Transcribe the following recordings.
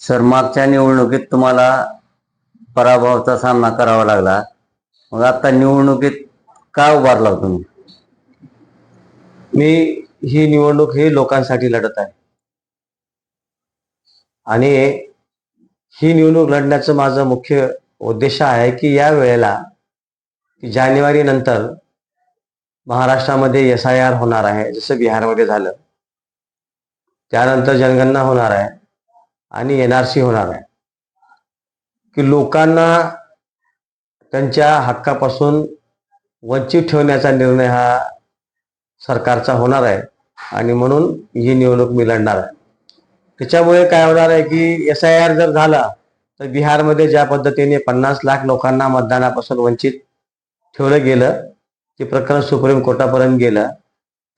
Sir मागच्या निवडणुकीत तुम्हाला पराभवाचा सामना करावा लागला. मग आता निवडणुकीत का उभारला हो तुम्ही? मी ही निवडणूक ही लोकांसाठी लढत आहे. आणि ही निवडणूक लढण्याचं माझं मुख्य उद्देश आहे की या वेळेला जानेवारी नंतर महाराष्ट्रामध्ये एस आय आर होणार आहे जसं बिहारमध्ये झालं. त्यानंतर जनगणना होणार आहे. आणि एन आर सी होणार आहे. की लोकांना त्यांच्या हक्कापासून वंचित ठेवण्याचा निर्णय हा सरकारचा होणार आहे आणि म्हणून ही निवडणूक मी लढणार आहे. त्याच्यामुळे काय होणार आहे की एस आय आर जर झाला तर बिहारमध्ये ज्या पद्धतीने पन्नास लाख लोकांना मतदानापासून वंचित ठेवलं गेलं ते प्रकरण सुप्रीम कोर्टापर्यंत गेलं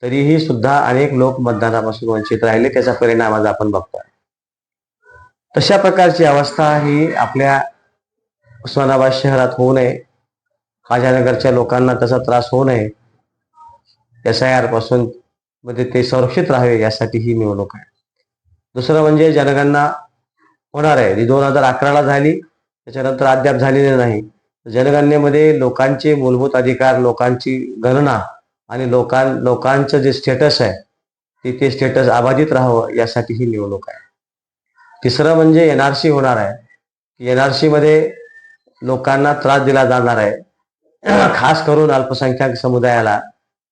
तरीही सुद्धा अनेक लोक मतदानापासून वंचित राहिले त्याचा परिणाम आज आपण बघतोय. तशा प्रकारची अवस्था ही आपल्या उस्मानाबाद शहरात होऊ नये. खाजानगरच्या लोकांना तसा त्रास होऊ नये. एस आय आरपासून मध्ये म्हणजे ते सुरक्षित राहावे यासाठी ही निवडणूक आहे. दुसरं म्हणजे जनगणना होणार आहे. ती दोन हजार अकराला झाली. त्याच्यानंतर अद्याप झालेली नाही. जनगणनेमध्ये लोकांचे मूलभूत अधिकार लोकांची गणना आणि लोकां लोकांचं जे स्टेटस आहे ते ते स्टेटस अबाधित राहावं यासाठी ही निवडणूक आहे. तिसरं म्हणजे एन आर सी होणार आहे. एन आरमध्ये लोकांना त्रास दिला जाणार आहे. खास करून अल्पसंख्याक समुदायाला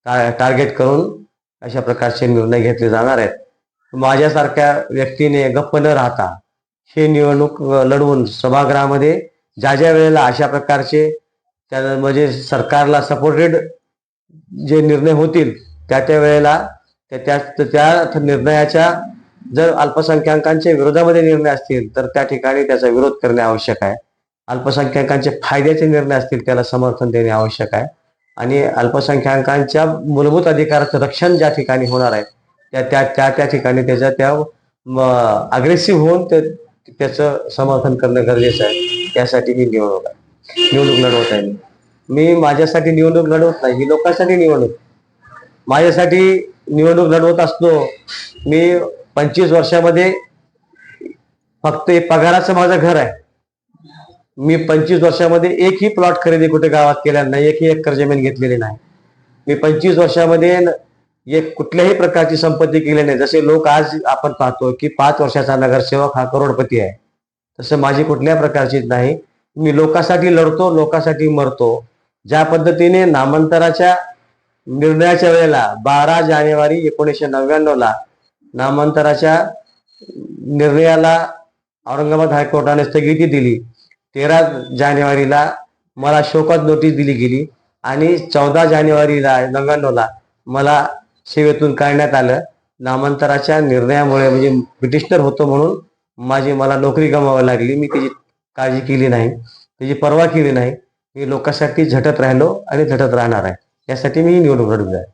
टा- टार्गेट करून अशा प्रकारचे निर्णय घेतले जाणार आहेत. माझ्यासारख्या व्यक्तीने गप्प न राहता हे निवडणूक लढवून सभागृहामध्ये ज्या ज्या वेळेला अशा प्रकारचे त्या म्हणजे सरकारला सपोर्टेड जे निर्णय होतील त्या त्या वेळेला त्या त्या निर्णयाच्या जर अल्पसंख्याकांच्या विरोधामध्ये निर्णय असतील तर त्या ठिकाणी त्याचा विरोध करणे आवश्यक आहे. अल्पसंख्याकांचे फायद्याचे निर्णय असतील त्याला समर्थन देणे आवश्यक आहे. आणि अल्पसंख्याकांच्या मूलभूत अधिकाराचं रक्षण ज्या ठिकाणी होणार आहे त्या त्या त्या त्या ठिकाणी त्याच्या त्या अग्रेसिव्ह होऊन ते त्याचं समर्थन करणं गरजेचं आहे. त्यासाठी ही निवडणूक आहे निवडणूक लढवत आहे मी. मी माझ्यासाठी निवडणूक लढवत नाही ही लोकांसाठी निवडणूक. माझ्यासाठी निवडणूक लढवत असतो मी पंचवीस वर्षामध्ये फक्त एक पगाराचं माझं घर आहे. मी पंचवीस वर्षामध्ये एकही प्लॉट खरेदी कुठे गावात केला नाही एकही एकर जमीन घेतलेली नाही. मी पंचवीस वर्षामध्ये एक कुठल्याही प्रकारची संपत्ती केली नाही. जसे लोक आज आपण पाहतो की पाच वर्षाचा नगरसेवक हा करोडपती आहे. तसं माझी कुठल्या प्रकारची नाही. मी लोकांसाठी लढतो लोकांसाठी मरतो. ज्या पद्धतीने नामांतराच्या निर्णयाच्या वेळेला बारा जानेवारी एकोणीसशे नव्याण्णवला नामांतराच्या निर्णयाला औरंगाबाद हायकोर्टाने स्थगिती दिली. तेरा जानेवारीला मला शोकात नोटीस दिली गेली आणि चौदा जानेवारीला नव्याण्णवला मला सेवेतून काढण्यात आलं. नामांतराच्या निर्णयामुळे म्हणजे ब्रिटिशनर होतो म्हणून माझी मला नोकरी गमावी लागली. मी त्याची काळजी केली नाही. त्याची पर्वा केली नाही. मी लोकांसाठी झटत राहिलो आणि झटत राहणार आहे. यासाठी मी ही निवडणूक लढवली आहे.